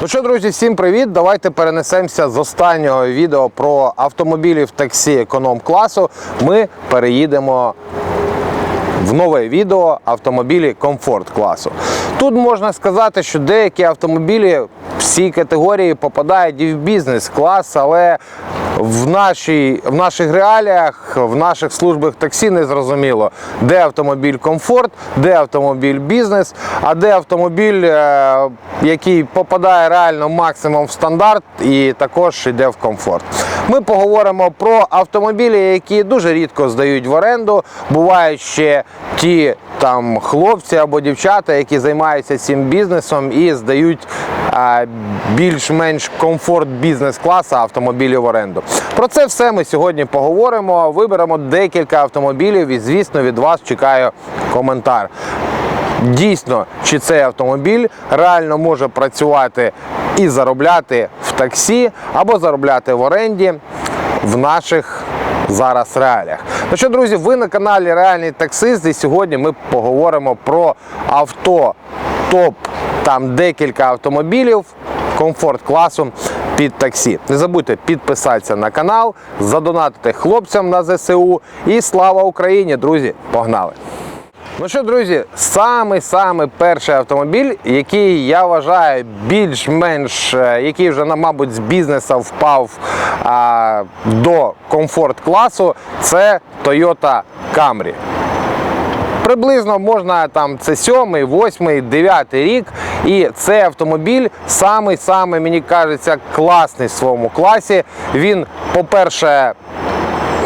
Ну що, друзі, всім привіт! Давайте перенесемося з останнього відео про автомобілі в таксі економ класу. Ми переїдемо в нове відео автомобілі комфорт класу. Тут можна сказати, що деякі автомобілі всі категорії попадають і в бізнес клас, але в, нашій, в наших реаліях, в наших службах таксі не зрозуміло, де автомобіль комфорт, де автомобіль бізнес, а де автомобіль, е, який попадає реально максимум в стандарт і також йде в комфорт. Ми поговоримо про автомобілі, які дуже рідко здають в оренду. Бувають ще ті там хлопці або дівчата, які займаються цим бізнесом і здають більш-менш комфорт бізнес-класу автомобілів в оренду. Про це все ми сьогодні поговоримо. Виберемо декілька автомобілів і, звісно, від вас чекаю коментар. Дійсно, чи цей автомобіль реально може працювати і заробляти в таксі або заробляти в оренді в наших зараз реаліях. Ну що, друзі, ви на каналі Реальний таксист, і сьогодні ми поговоримо про авто топ. Там декілька автомобілів комфорт класу під таксі. Не забудьте підписатися на канал, задонатити хлопцям на ЗСУ. І слава Україні, друзі! Погнали! Ну що, друзі, самий-самий перший автомобіль, який я вважаю більш-менш, е, який вже, мабуть, з бізнесу впав а, до комфорт-класу, це Toyota Camry. Приблизно можна там це сьомий, восьмий, дев'ятий рік. І цей автомобіль самий-самий, мені кажеться, класний в своєму класі. Він, по-перше,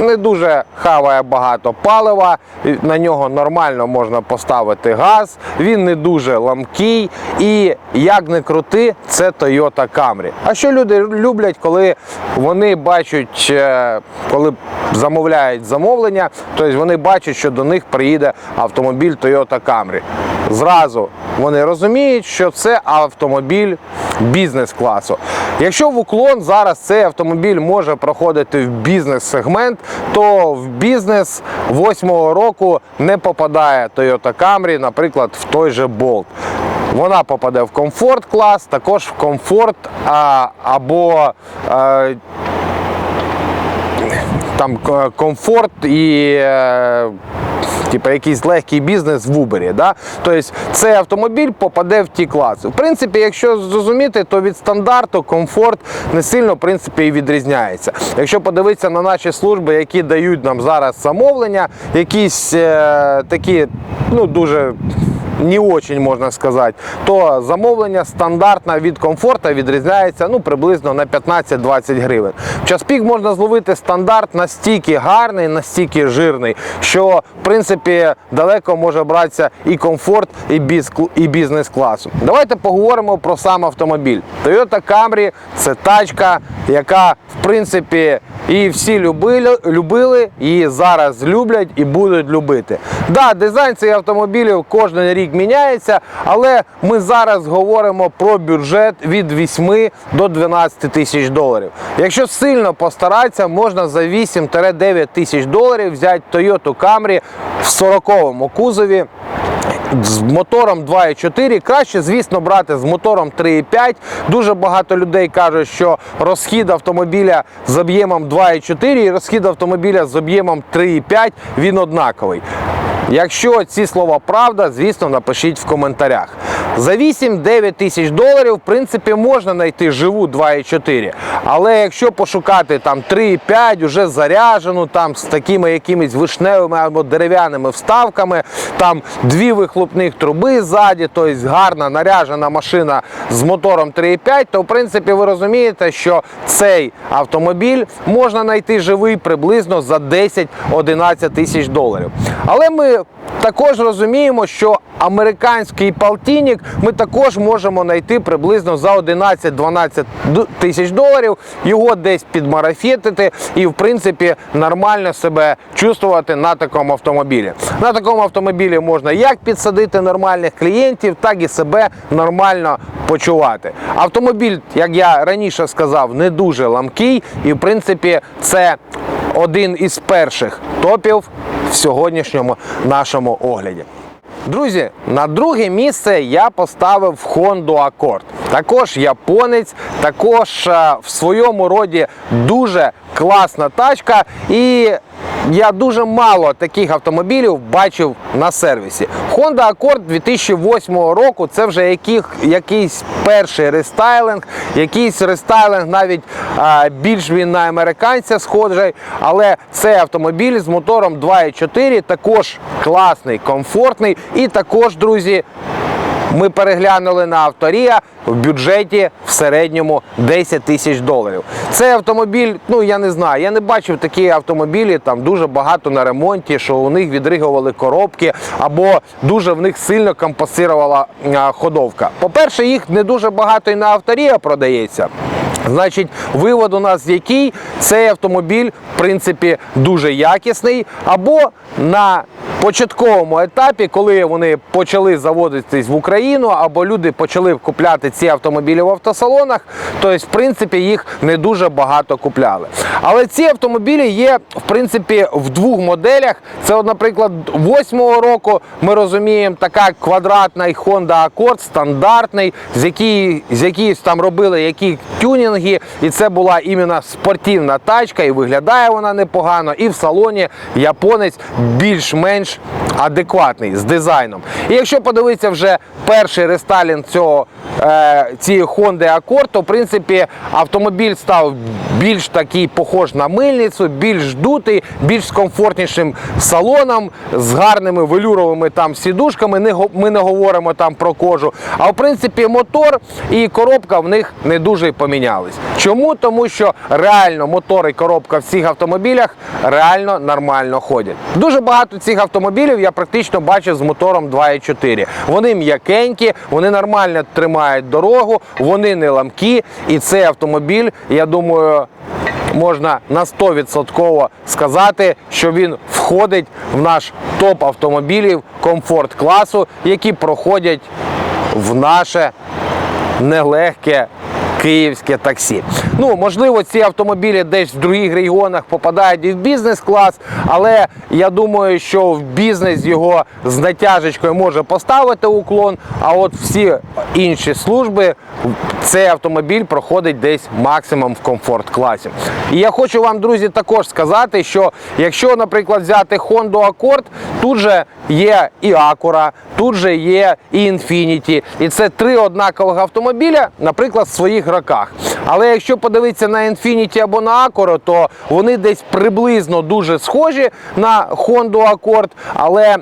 не дуже хаває багато палива, на нього нормально можна поставити газ, він не дуже ламкий і як не крути, це Toyota Camry. А що люди люблять, коли вони бачать, е, коли замовляють замовлення, тобто вони бачать, що до них приїде автомобіль Toyota Camry. Зразу вони розуміють, що це автомобіль бізнес-класу. Якщо в уклон зараз цей автомобіль може проходити в бізнес-сегмент, то в бізнес восьмого року не попадає Toyota Camry, наприклад, в той же Bolt. Вона попаде в комфорт клас, також в комфорт а, або а, там комфорт і. Типа якийсь легкий бізнес в Uber. Да? Тобто цей автомобіль попаде в ті класи. В принципі, якщо зрозуміти, то від стандарту комфорт не сильно в принципі, і відрізняється. Якщо подивитися на наші служби, які дають нам зараз замовлення, якісь е, такі ну, дуже не очень можна сказати, то замовлення стандартне від комфорта відрізняється ну, приблизно на 15-20 гривень. В час пік можна зловити стандарт настільки гарний, настільки жирний, що в принципі далеко може братися і комфорт, і, біз, і бізнес-класу. Давайте поговоримо про сам автомобіль. Toyota Camry це тачка, яка в принципі і всі любили, любили, і зараз люблять і будуть любити. Да, дизайн цих автомобілів кожен рік міняється, але ми зараз говоримо про бюджет від 8 до 12 тисяч доларів. Якщо сильно постаратися, можна за 8-9 тисяч доларів взяти Toyota Camry в 40-му кузові з мотором 2,4. Краще, звісно, брати з мотором 3,5. Дуже багато людей кажуть, що розхід автомобіля з об'ємом 2,4 і розхід автомобіля з об'ємом 3,5 він однаковий. Якщо ці слова правда, звісно, напишіть в коментарях. За 8-9 тисяч доларів, в принципі, можна знайти живу 2,4. Але якщо пошукати там 3,5, уже заряджену, там з такими якимись вишневими або дерев'яними вставками, там дві вихлопних труби ззаді, тобто гарна наряжена машина з мотором 3,5, то в принципі ви розумієте, що цей автомобіль можна знайти живий приблизно за 10-11 тисяч доларів. Але ми також розуміємо, що американський полтинник ми також можемо знайти приблизно за 11-12 тисяч доларів, його десь підмарафетити і, в принципі, нормально себе чувствувати на такому автомобілі. На такому автомобілі можна як підсадити нормальних клієнтів, так і себе нормально почувати. Автомобіль, як я раніше сказав, не дуже ламкий, і в принципі це один із перших топів в сьогоднішньому нашому огляді. Друзі, на друге місце я поставив Honda Accord. Також японець, також е, в своєму роді дуже класна тачка. І я дуже мало таких автомобілів бачив на сервісі. Honda Accord 2008 року це вже яких, якийсь перший рестайлинг, якийсь рестайлинг навіть а, більш він на американця схожий, але цей автомобіль з мотором 2.4 також класний, комфортний і також, друзі, ми переглянули на авторія в бюджеті в середньому 10 тисяч доларів. Цей автомобіль, ну я не знаю, я не бачив такі автомобілі, там дуже багато на ремонті, що у них відригували коробки, або дуже в них сильно компасирувала ходовка. По-перше, їх не дуже багато і на авторія продається. Значить, вивод у нас який цей автомобіль, в принципі, дуже якісний, або на початковому етапі, коли вони почали заводитись в Україну, або люди почали купляти ці автомобілі в автосалонах, то в принципі їх не дуже багато купляли. Але ці автомобілі є в принципі в двох моделях. Це, наприклад, 8-го року ми розуміємо, така квадратна Honda Accord стандартний, з який, з якої там робили які тюнінги, і це була іменно спортивна тачка, і виглядає вона непогано. І в салоні японець більш-менш адекватний з дизайном. І якщо подивитися вже перший рестайлінг цього е, цієї Honda Accord, то в принципі автомобіль став більш такий похож на мильницю, більш дутий, більш з комфортнішим салоном, з гарними велюровими там сідушками. Не ми не говоримо там про кожу. А в принципі, мотор і коробка в них не дуже помінялись. Чому? Тому що реально мотор і коробка в цих автомобілях реально нормально ходять. Дуже багато цих автомобілів я практично бачив з мотором 2.4. Вони м'якенькі, вони нормально тримають дорогу, вони не ламкі. І цей автомобіль, я думаю, можна на 100% сказати, що він входить в наш топ автомобілів комфорт класу, які проходять в наше нелегке київське таксі. Ну, можливо, ці автомобілі десь в других регіонах попадають і в бізнес-клас, але я думаю, що в бізнес його з натяжечкою може поставити уклон, а от всі інші служби цей автомобіль проходить десь максимум в комфорт-класі. І я хочу вам, друзі, також сказати, що якщо, наприклад, взяти Honda Accord, тут же є і Acura, тут же є і Infiniti. І це три однакових автомобіля, наприклад, своїх роках. Але якщо подивитися на Infiniti або на Acura, то вони десь приблизно дуже схожі на Honda Accord, але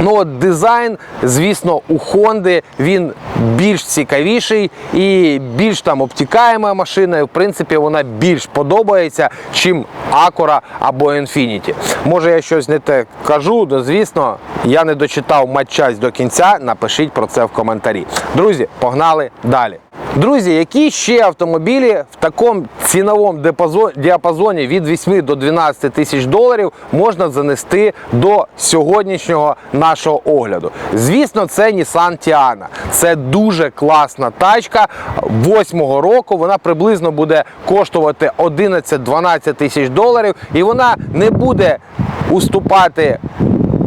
Ну, от дизайн, звісно, у Honda він більш цікавіший і більш там обтікаєма машина. І, в принципі, вона більш подобається, чим Acura або Infiniti. Може, я щось не те кажу, то звісно, я не дочитав матчасть до кінця. Напишіть про це в коментарі. Друзі, погнали далі. Друзі, які ще автомобілі в такому ціновому діапазоні від 8 до 12 тисяч доларів можна занести до сьогоднішнього нашого огляду? Звісно, це Nissan Tiana. Це дуже класна тачка. Восьмого року вона приблизно буде коштувати 11-12 тисяч доларів, і вона не буде уступати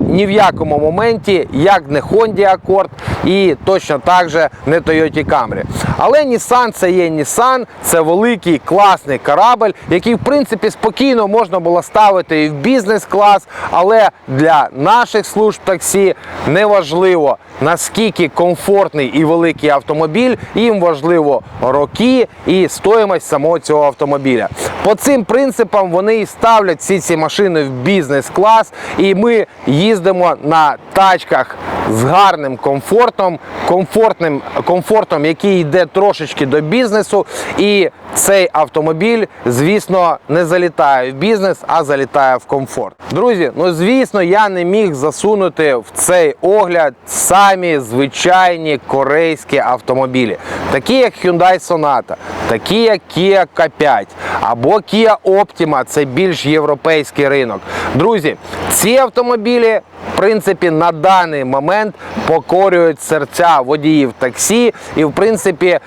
ні в якому моменті, як не Honda Accord і точно так же не Toyota Camry. Але Nissan це є Nissan, це великий класний корабль, який в принципі спокійно можна було ставити і в бізнес-клас, але для наших служб таксі не важливо наскільки комфортний і великий автомобіль, їм важливо роки і стоїмость самого цього автомобіля. По цим принципам вони і ставлять всі ці машини в бізнес-клас, і ми їздимо на тачках з гарним комфортом, комфортним комфортом, який йде трошечки до бізнесу. І цей автомобіль, звісно, не залітає в бізнес, а залітає в комфорт. Друзі, ну звісно, я не міг засунути в цей огляд самі звичайні корейські автомобілі, такі як Hyundai Sonata, такі як Kia K5 або Kia Optima, це більш європейський ринок. Друзі, ці автомобілі в принципі, на даний момент покорюють серця водіїв таксі. І, в принципі,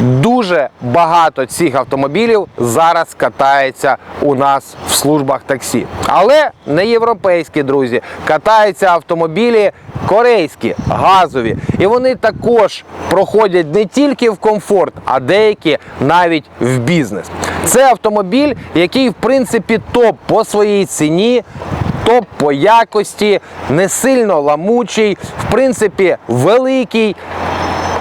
Дуже багато цих автомобілів зараз катається у нас в службах таксі. Але не європейські, друзі. Катаються автомобілі корейські, газові. І вони також проходять не тільки в комфорт, а деякі навіть в бізнес. Це автомобіль, який в принципі топ по своїй ціні. Топ по якості, не сильно ламучий, в принципі, великий,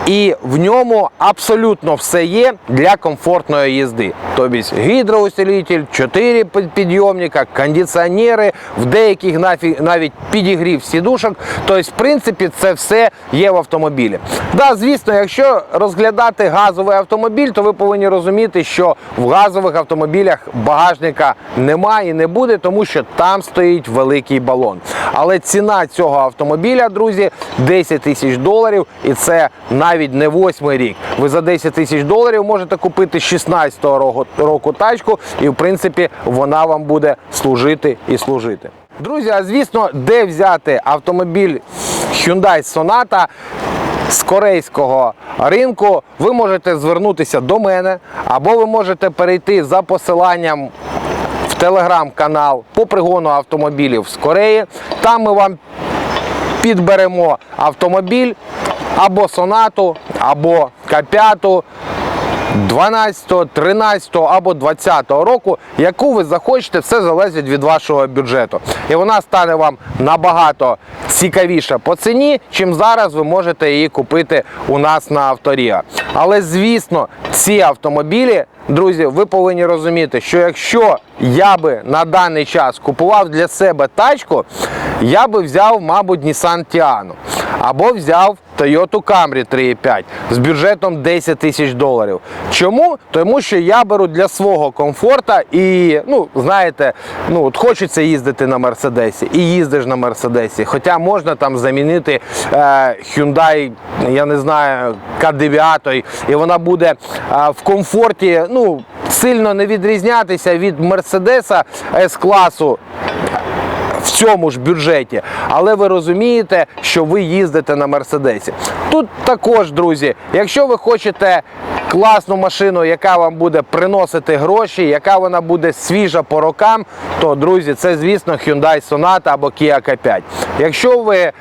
і в ньому абсолютно все є для комфортної їзди. Тобто гідроусилитель, 4 підйомника, кондиціонери, в деяких навіть підігрів сідушок. Тобто, в принципі, це все є в автомобілі. Да, звісно, якщо розглядати газовий автомобіль, то ви повинні розуміти, що в газових автомобілях багажника немає і не буде, тому що там стоїть великий балон. Але ціна цього автомобіля, друзі, 10 тисяч доларів, і це навіть не восьмий рік. Ви за 10 тисяч доларів можете купити 16-го року, тачку, і в принципі вона вам буде служити і служити. Друзі, а звісно, де взяти автомобіль Hyundai Sonata з корейського ринку, ви можете звернутися до мене, або ви можете перейти за посиланням телеграм-канал по пригону автомобілів з Кореї. Там ми вам підберемо автомобіль або сонату, або К5, 12, 13 або 20 року, яку ви захочете, все залежить від вашого бюджету. І вона стане вам набагато цікавіша по ціні, чим зараз ви можете її купити у нас на авторія. Але звісно, ці автомобілі, друзі, ви повинні розуміти, що якщо я би на даний час купував для себе тачку, я би взяв, мабуть, Nissan Tiano. Або взяв Toyota Camry 3.5 з бюджетом 10 тисяч доларів. Чому? Тому що я беру для свого комфорту і, ну, знаєте, ну, от хочеться їздити на Мерседесі і їздиш на Мерседесі. Хоча можна там замінити е, Hyundai, я не знаю, К9, і вона буде е, в комфорті, ну, сильно не відрізнятися від Мерседеса С-класу в цьому ж бюджеті, але ви розумієте, що ви їздите на Мерседесі. Тут також, друзі, якщо ви хочете класну машину, яка вам буде приносити гроші, яка вона буде свіжа по рокам, то, друзі, це, звісно, Hyundai Sonata або Kia K5. Якщо ви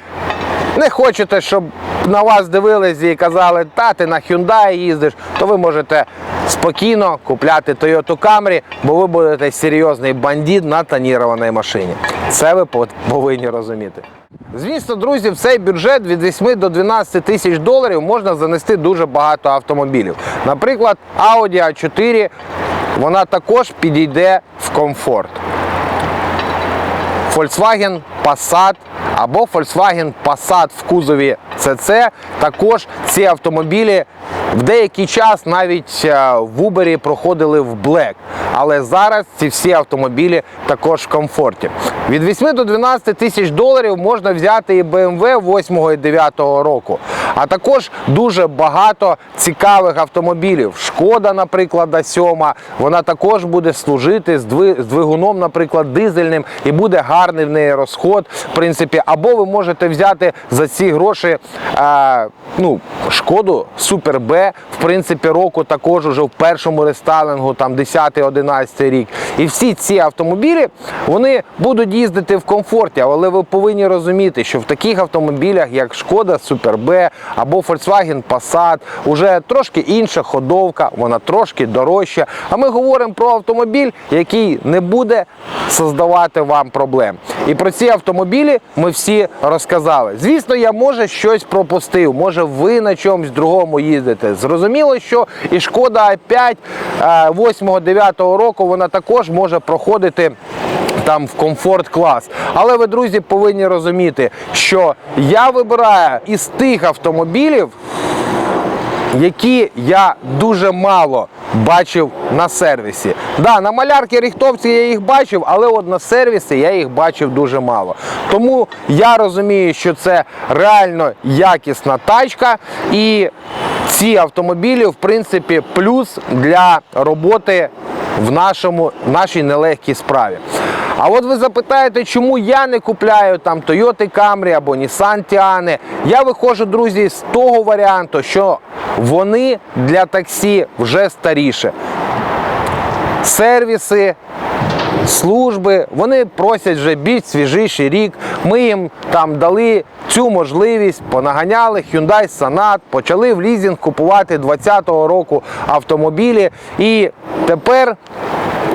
не хочете, щоб на вас дивились і казали, та ти на Hyundai їздиш, то ви можете спокійно купляти Toyota Camry, бо ви будете серйозний бандит на тонірованій машині. Це ви повинні розуміти. Звісно, друзі, в цей бюджет від 8 до 12 тисяч доларів можна занести дуже багато автомобілів. Наприклад, Audi A4, вона також підійде в комфорт. Volkswagen Passat або Volkswagen Passat в кузові CC. Також ці автомобілі в деякий час навіть е, в Uber проходили в Black. Але зараз ці всі автомобілі також в комфорті. Від 8 до 12 тисяч доларів можна взяти і BMW 8 і 9 року. А також дуже багато цікавих автомобілів. Шкода, наприклад, А7, вона також буде служити з двигуном, наприклад, дизельним, і буде гарний в неї розход. В принципі, або ви можете взяти за ці гроші е, ну, шкоду Супер Б, в принципі, року також уже в першому рестайлингу, там 10-11 рік. І всі ці автомобілі вони будуть їздити в комфорті, але ви повинні розуміти, що в таких автомобілях, як Шкода Супер Б або Volkswagen Passat, уже трошки інша ходовка, вона трошки дорожча. А ми говоримо про автомобіль, який не буде создавати вам проблем. І про ці автомобілі ми всі розказали. Звісно, я може щось пропустив, може ви на чомусь другому їздите. Зрозуміло, що і шкода А5 8-9 року вона також може проходити. Там в комфорт клас. Але ви, друзі, повинні розуміти, що я вибираю із тих автомобілів, які я дуже мало бачив на сервісі. Да, на малярки ріхтовці я їх бачив, але от на сервісі я їх бачив дуже мало. Тому я розумію, що це реально якісна тачка, і ці автомобілі, в принципі, плюс для роботи в нашому, нашій нелегкій справі. А от ви запитаєте, чому я не купляю там Toyota Camry або Nissan Tiana. Я виходжу, друзі, з того варіанту, що вони для таксі вже старіше. Сервіси, служби, вони просять вже більш свіжіший рік. Ми їм там дали цю можливість, понаганяли Hyundai Sonat, почали в лізінг купувати 2020 року автомобілі. І тепер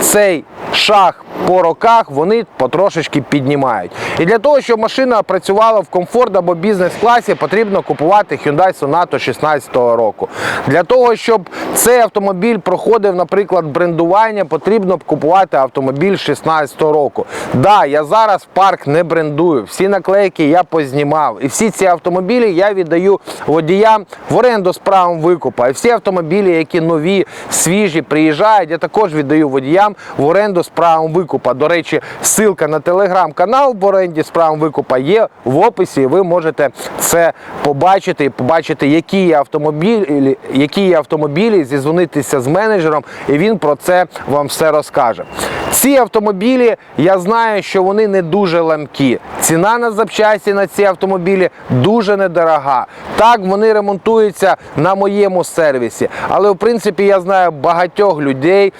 цей шаг по роках вони потрошечки піднімають. І для того, щоб машина працювала в комфорт або бізнес-класі, потрібно купувати Hyundai Sonata 16 року. Для того, щоб цей автомобіль проходив, наприклад, брендування, потрібно б купувати автомобіль 16 року. Да, я зараз парк не брендую. Всі наклейки я познімав. І всі ці автомобілі я віддаю водіям в оренду з правом викупа. І всі автомобілі, які нові, свіжі, приїжджають, я також віддаю водіям в оренду з правом викупа. До речі, ссылка на телеграм-канал в оренді з правом викупа є в описі. Ви можете це побачити і побачити, які є автомобілі, які є автомобілі, зізвонитися з менеджером, і він про це вам все розкаже. Ці автомобілі, я знаю, що вони не дуже ламкі. Ціна на запчасті на ці автомобілі дуже недорога. Так, вони ремонтуються на моєму сервісі. Але в принципі я знаю багатьох людей,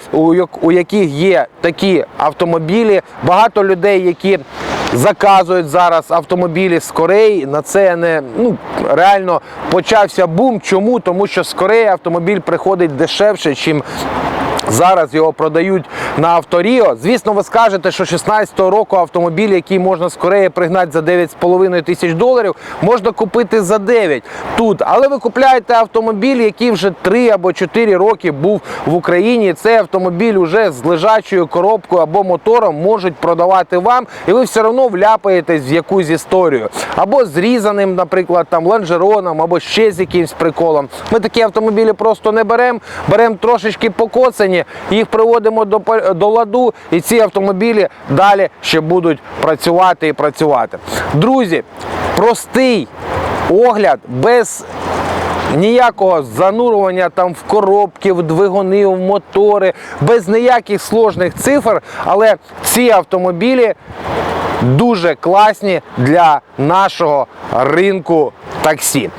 у яких є такі автомобілі. Багато людей, які заказують зараз автомобілі з Кореї. На це не ну реально почався бум. Чому? Тому що з Кореї автомобіль приходить дешевше, чим Зараз його продають на авторіо. Звісно, ви скажете, що 16-го року автомобіль, який можна з Кореї пригнати за 9,5 тисяч доларів, можна купити за 9 тут. Але ви купляєте автомобіль, який вже 3 або 4 роки був в Україні. Цей автомобіль уже з лежачою коробкою або мотором можуть продавати вам, і ви все одно вляпаєтесь в якусь історію. Або з різаним, наприклад, там лонжероном, або ще з якимсь приколом. Ми такі автомобілі просто не беремо, беремо трошечки покоцані, їх приводимо до, до ладу, і ці автомобілі далі ще будуть працювати і працювати. Друзі, простий огляд без ніякого занурювання там в коробки, в двигуни, в мотори, без ніяких сложних цифр, але ці автомобілі дуже класні для нашого ринку таксі.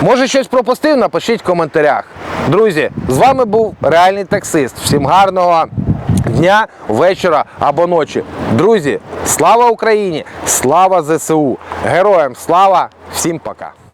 Може щось пропустив? Напишіть в коментарях. Друзі, з вами був реальний таксист. Всім гарного дня, вечора або ночі. Друзі, слава Україні! Слава ЗСУ! Героям слава! Всім пока!